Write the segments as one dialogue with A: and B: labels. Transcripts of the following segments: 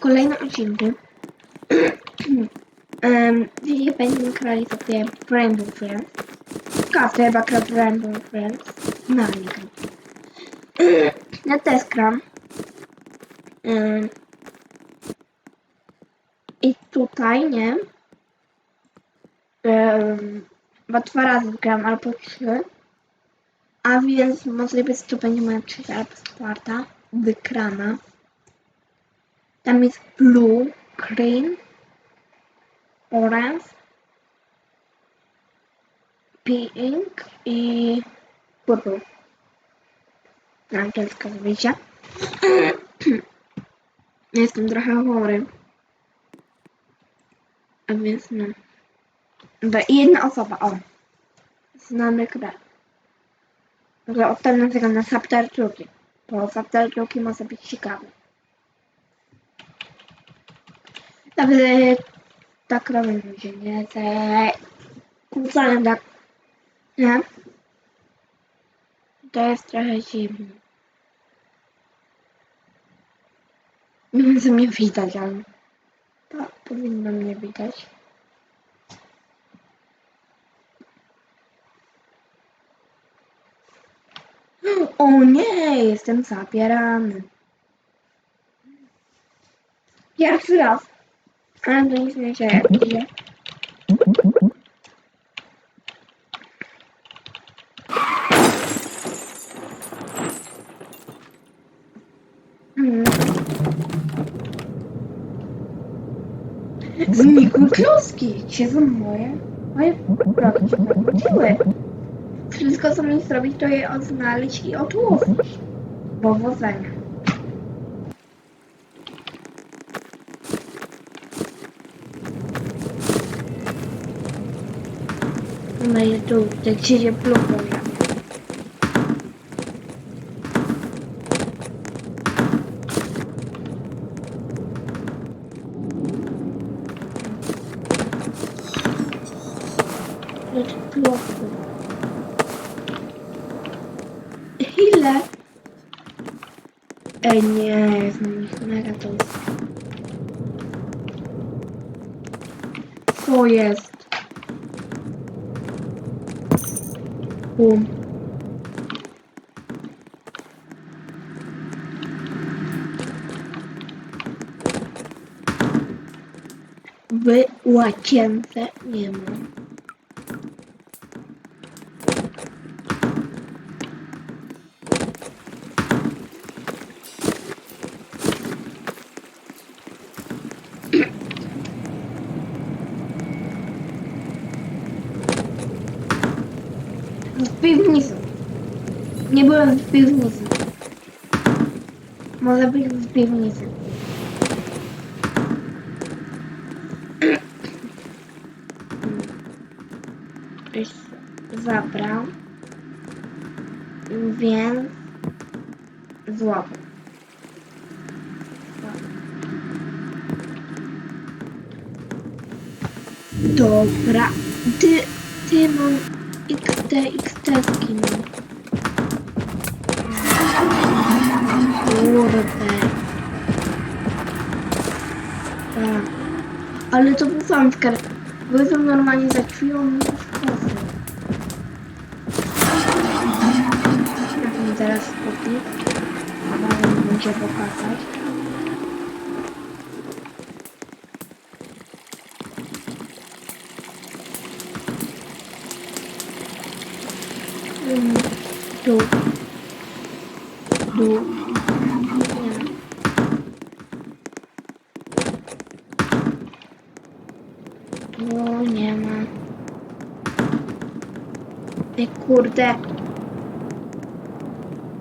A: kolejnym odcinku um, dzisiaj będziemy grali sobie Rainbow Friends. Każdy chyba gra Rainbow Friends. No, nie gram. Ja też gram. I tutaj, nie? Bo dwa razy gram albo trzy. A więc możliwe, że to będzie moja trzecia albo czwarta wygrana. Tam jest blue, green, orange, pink i purple. Angielska wiecie. Jestem trochę chory. A więc no. Dobra, jedna osoba, o. Znamy grę. Mogę odstawić tego na drugi. Bo chapter drugi może być Dobrze, tak robię ludzie, nie? Te tak, nie? To jest trochę zimno. Nie wiem, co mnie widać, ale tak, powinno mnie widać. O nie, jestem zabierany. Pierwszy raz. Ale to nic nie dzieje. Nie? Hmm. Znikły kloski. Gdzie są moje? Moje bloki się zawróciły. Wszystko co mi zrobić to je odnaleźć i odłożyć. Powodzenia. Na YouTube, jak się je blokuje. Lecz blokuj. Ile? Ej, nie, jest na nich mega to jest. Co jest? Bum. W łazience nie ma. W piwnicy. Nie byłem w piwnicy. Może być w piwnicy. Zabrał. Więc złapał. Dobra. Ty, ty mam XT, XT skin. Kurde. Tak. Ale to był fanskar. Byłem normalnie za chwilą mi kosy. Jak mi teraz kupi? Mi będzie pokazać. Mm, Tu. Tu. Nie. Tu nie ma. Ej, kurde.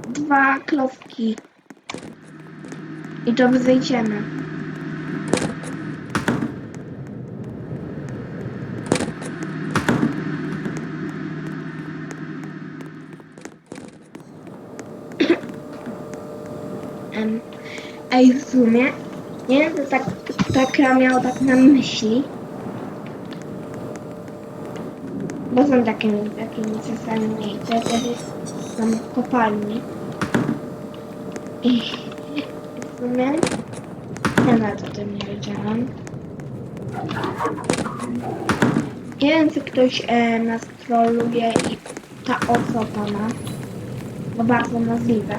A: Dwa klocki. I to wyjdziemy. Em, Ej, w sumie, nie wiem, co tak, ta gra miała tak na myśli. Bo są takie, takie czasami miejsca, też jest tam w kopalni. I w sumie Ja nawet o tym nie wiedziałam. Nie wiem, czy ktoś e, nas troluje i ta osoba ma. Bo bardzo możliwe.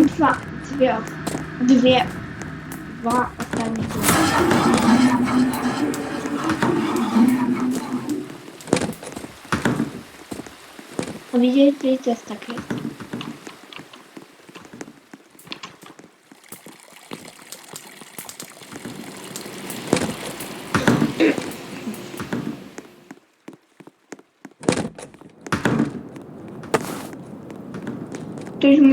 A: Mam dwa, dwie, dwie, dwa ostatnie dni. A widzieli,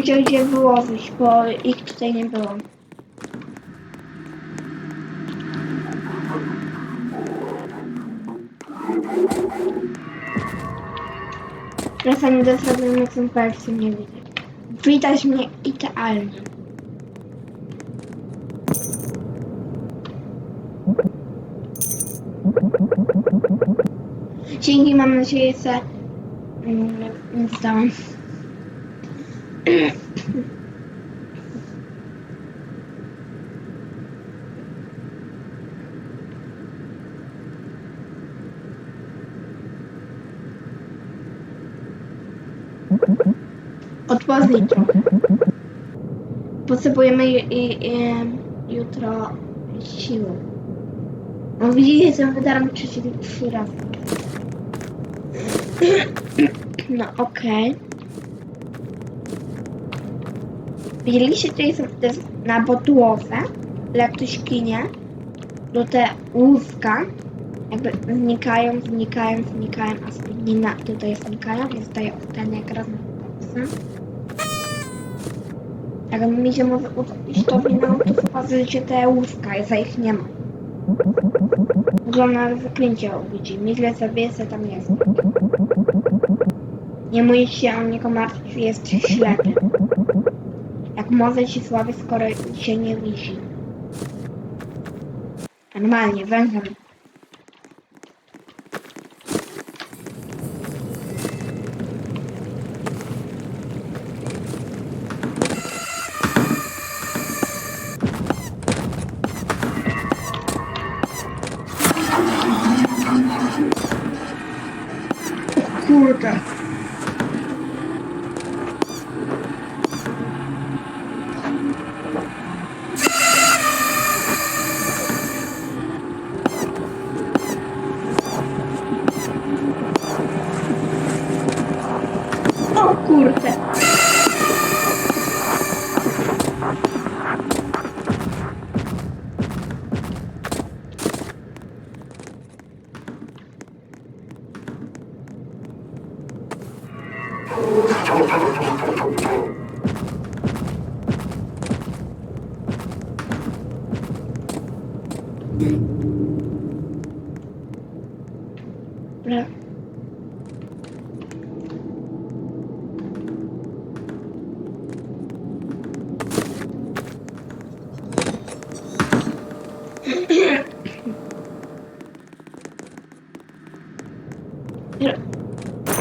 A: musiał gdzie wyłowić, bo ich tutaj nie było. Czasami do zrobionych tą wersję nie widać. Widać mnie idealnie. Dzięki, mam nadzieję, że mm, nie zdałam. Trochę. Potrzebujemy i, i, i, jutro siły. No widzicie, że wydaram trzeci trzy razy. No okej. Widzieliście, tutaj są te na podłodze, jak ktoś kinie, do te łóżka, jakby znikają, znikają, znikają, a sobie na tutaj znikają i zostaje ostatnia jak raz na boksy. Jak mi się może udać to wino, to zobaczycie te łóżka, za ich nie ma. Wygląda na zaklęcie obudzi. Myślę sobie, że tam jest. Nie musisz się o niego martwić, jest ślepy. Jak może ci słaby, skoro się nie wisi. Normalnie, wężem.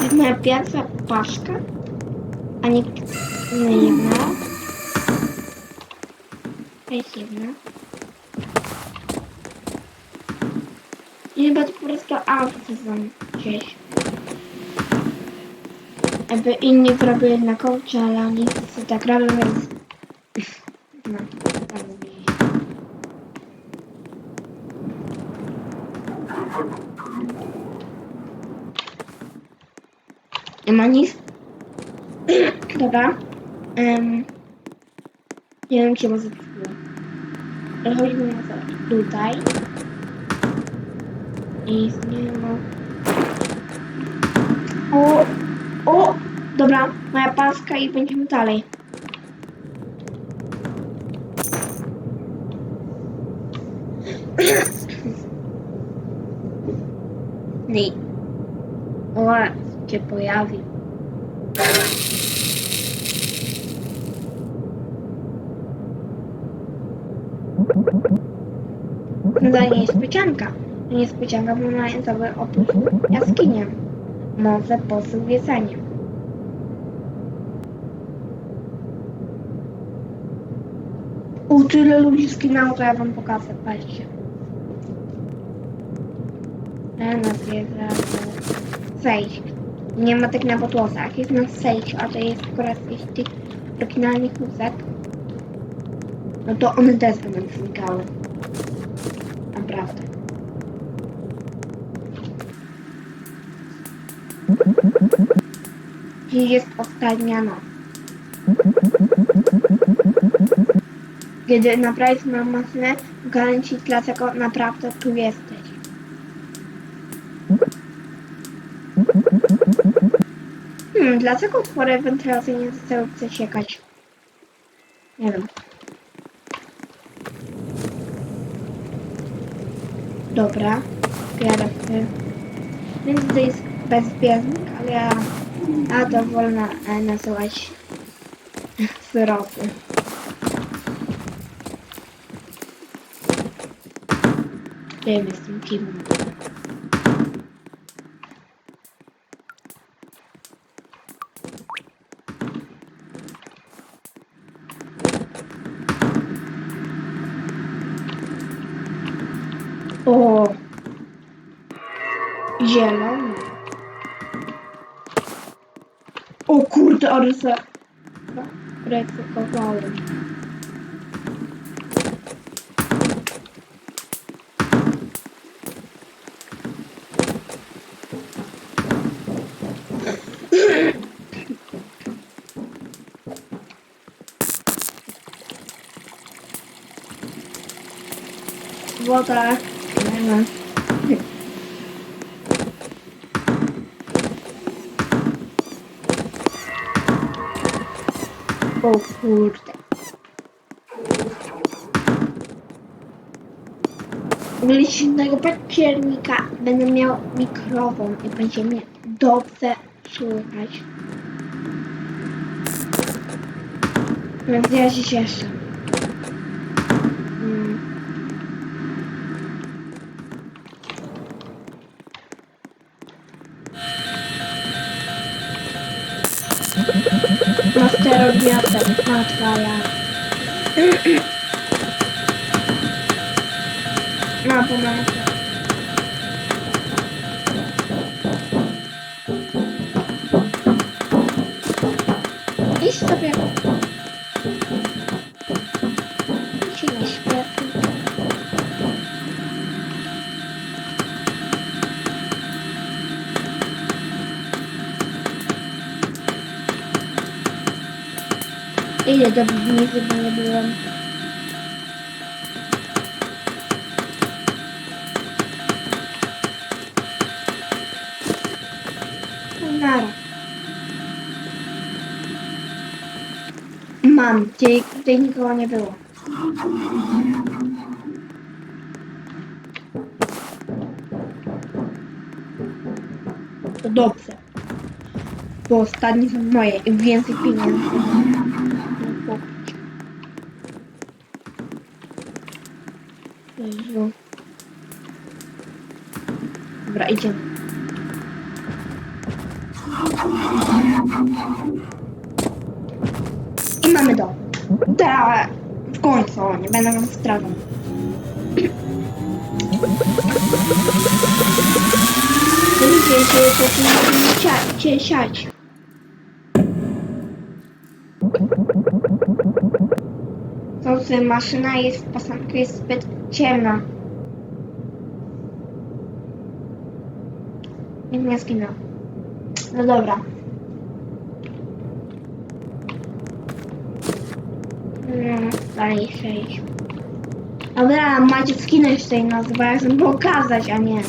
A: Jest moja pierwsza paszka, a nie nie jedna. To jest jedna. I chyba to po prostu autyzm gdzieś. Jakby inni zrobili jednakowo, ale oni tak robią, więc... No, tak widzieliście. Nie ma nic. Dobra. Um, nie wiem, gdzie może było. Ale chodźmy na to. Tutaj. I ma. O! O! Dobra, moja paska i będziemy dalej. Nie. O, się pojawi. No to niespodzianka. Niespodzianka pomarańczowy opuścił jaskinię. Może posył jedzenie. U tyle ludzi skinęło, to ja wam pokażę, patrzcie. Na piedra, zejść. Nie ma tak na podłodze. Jest na zejść, a to jest akurat z tych oryginalnych muzyk. No to one też będą znikały. Naprawdę. Dziś jest ostatnia noc. Kiedy naprawić mam maszynę, ci dlaczego naprawdę tu jesteś. Hmm, dlaczego otwory wentylacyjne zostały przesiekać? Nie wiem. Dobra, ty. Więc to jest bezpiecznik, ale ja, ja to wolno e, nazywać syropy. Wiem, jestem kim. Recykowałem. Woda. Nie ma. O kurde. Umieć innego października będę miał mikrofon i będzie mnie dobrze słuchać. Więc ja się cieszę. Mm. Masterowiatem, matwaja. No, pomagę. Idź Ile do piwnicy by nie byłem? Nara. Mam, gdzie, gdzie nikogo nie było. To dobrze. Bo ostatnie są moje i więcej pieniędzy. No, Jezu. Dobra, idziemy. I mamy dom. Da, w końcu, nie stratą. Ludzie się zaczynają się siać. To, że maszyna jest w pasanku jest zbyt ciemna. Niech mnie zginął. No dobra. No, dalej chcę iść. Dobra, macie skinąć tej bo ja pokazać, a nie.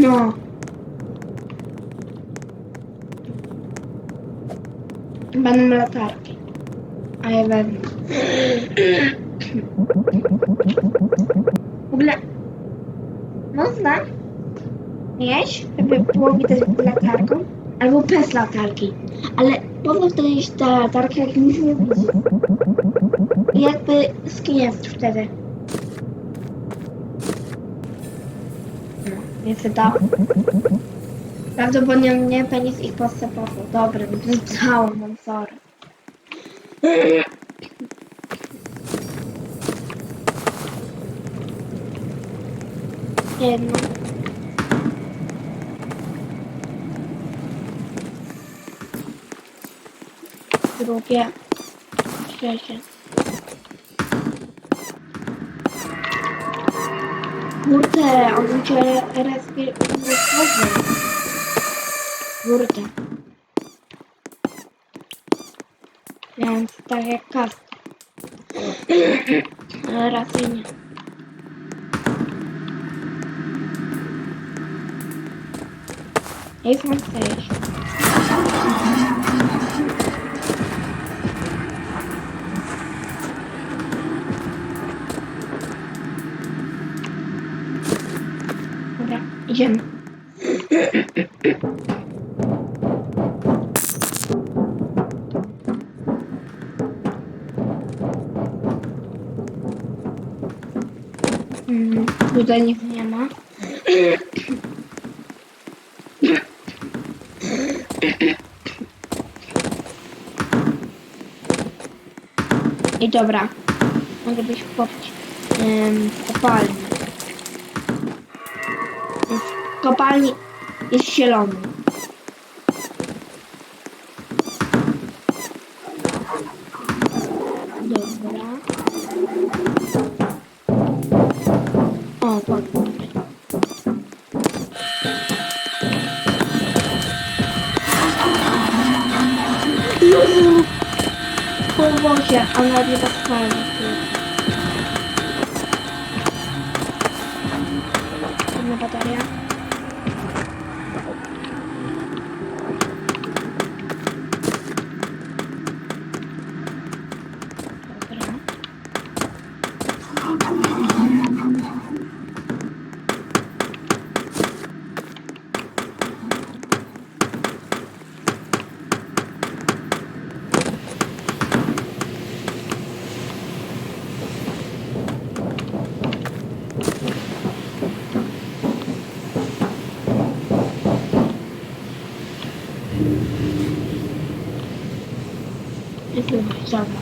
A: No. Będą latarki. A ja wezmę. W ogóle... Można mieć, żeby było widać latarką, albo bez latarki. Ale po co wtedy ta latarka, jak nic nie widzi? Jakby jest wtedy. Nie wydał. Prawdopodobnie penis ich postępował. Dobry, wydał, mam sorry. Jedno. Drugie. Trzecie. Kurde, on cię respiratorzy. Kurde. Więc tak jak kast. Ale raczej nie. Jak mam przejść? Idziemy. Mm, Tutaj nie ma. I dobra, mogę być w kopalni jest zielony. Jest już dobra.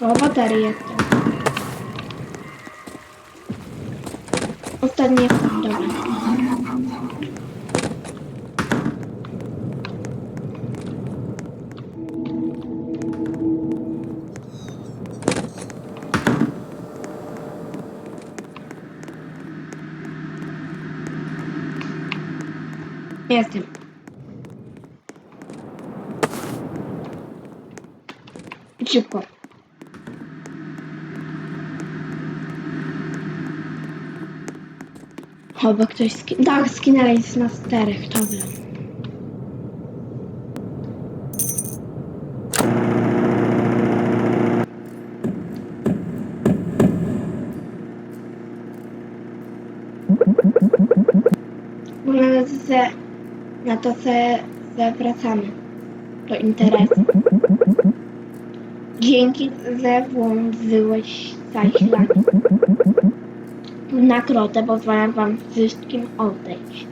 A: O, baterie to. Ostatnie, dobra. Jestem. Szybko. Chyba ktoś skin... Tak, skinęli jest na czterech, dobra. No to se, no to se, se wracamy do interesu. Dzięki, że włączyłeś zaślad. Nagrodę pozwalam wam wszystkim odejść.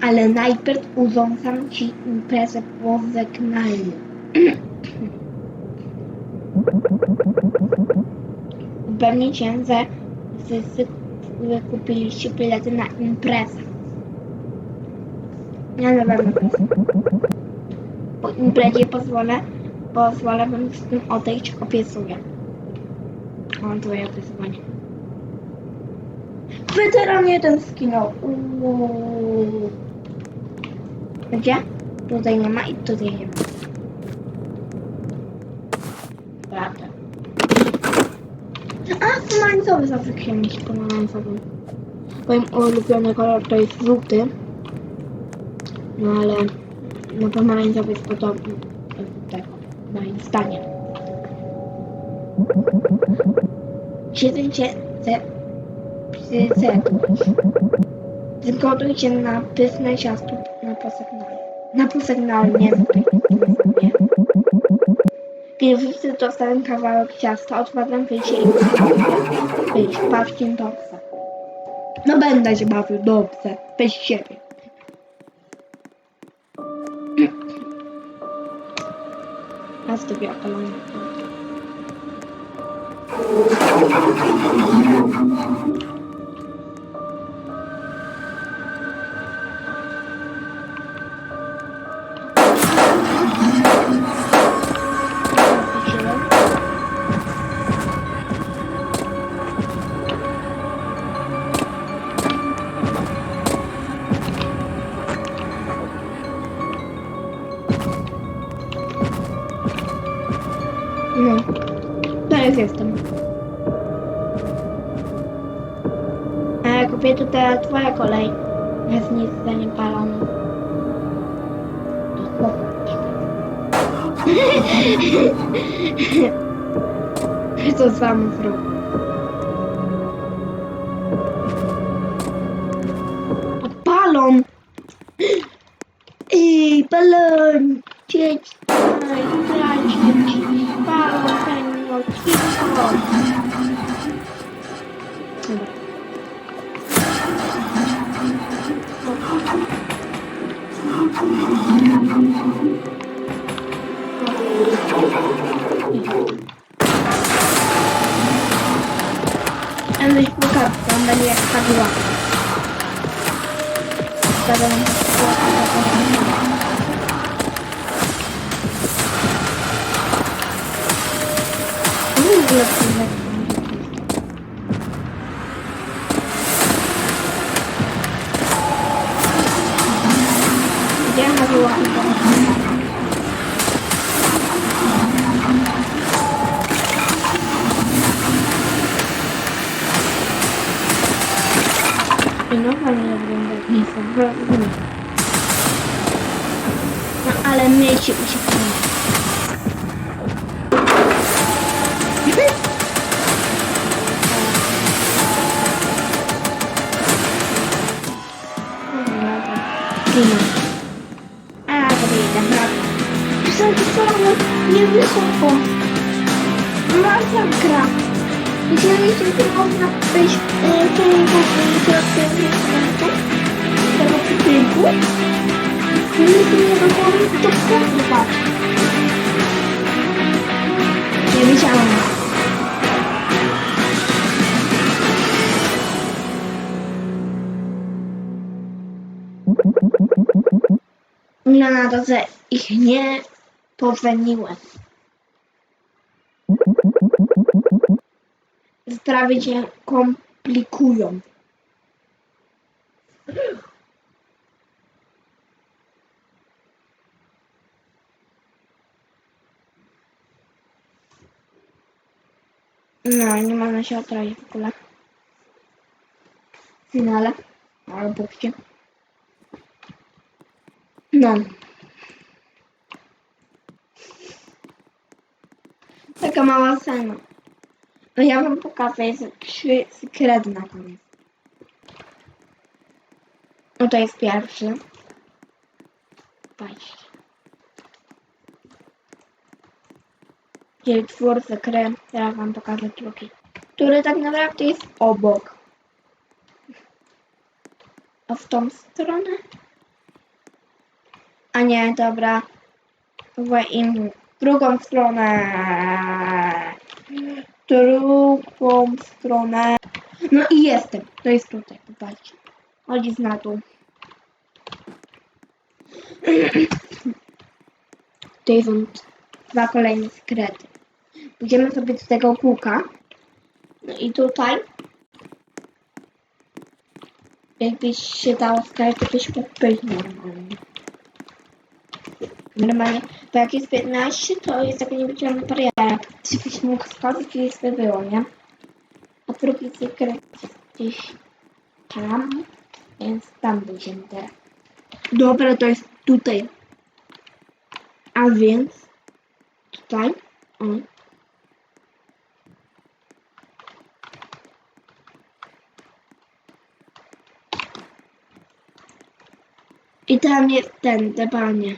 A: Ale najpierw urządzam ci imprezę pożegnalną. Upewnię cię, że wszyscy wykupiliście bilety na imprezę. Ja na pewno po imprezie pozwolę, pozwolę wam z tym odejść, obiecuję. Mam twoje obiecywanie. Weteran jeden skinął. Uuu. Gdzie? Tutaj nie ma i tutaj nie ma. Prawda. A, pomarańczowy zawsze chciałem mieć pomarańczowy. Moim ulubiony kolor to jest żółty. No ale no pomarańczowy jest podobny do tego, moim zdaniem. Siedzę przyzegłać. Zgoduj się na pyszne ciasto na posegnalnie. Na posegnalnie tutaj nie. Kiedy wszyscy dostają kawałek ciasta, otwieram wyjście i wyjść, patrzcie dobrze. No będę się bawił dobrze, bez siebie. Raz to biała kolana. No, teraz twoja kolej. Jest nic za nie palony. To samo zrobię. Balon! Ej, balon! Dzieci, grajcie, balon, ten cicho. Dobra. I no fajnie wygląda nie są No ale musi pomóc. Zginął. A, to idę, dobra. Tu są te słowo niewysoko. Masakra. Się tu można wejść e, tego środka tego budynku, nic nie wychodzi, to kurwa. Nie wiedziałam. No na że ich nie poweniłem. Sprawy się komplikują. No, nie można się otroić w ogóle. W finale. Ale bóżcie. No. Taka mała scena. No ja wam pokażę, jest trzy na koniec. No to jest pierwszy. Patrzcie. Czyli czwór sekret, teraz wam pokażę drugi. Który tak naprawdę jest obok. A w tą stronę? A nie, dobra. W. Drugą stronę. Drugą stronę. No i jestem. To jest tutaj, popatrzcie. Chodzi z na dół. Tutaj są dwa kolejne sekrety. Pójdziemy sobie do tego kółka. No i tutaj. Jakbyś się dało skakać, to byś mógł normalnie. Normalnie, bo jak jest 15, to jest taka niewidzialna bariera. Żebyś mógł skoczyć i by było, nie? A drugi sekret gdzieś tam, więc tam będziemy teraz. Dobra, to jest tutaj. A więc tutaj. I tam jest ten, te panie.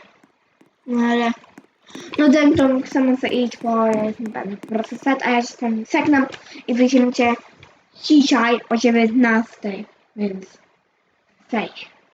A: No ale No ten, to chcemy sobie iść, bo ja już nie będę po prostu set, a ja się wami segnam i wyjdziemy cię dzisiaj o 19, więc cześć.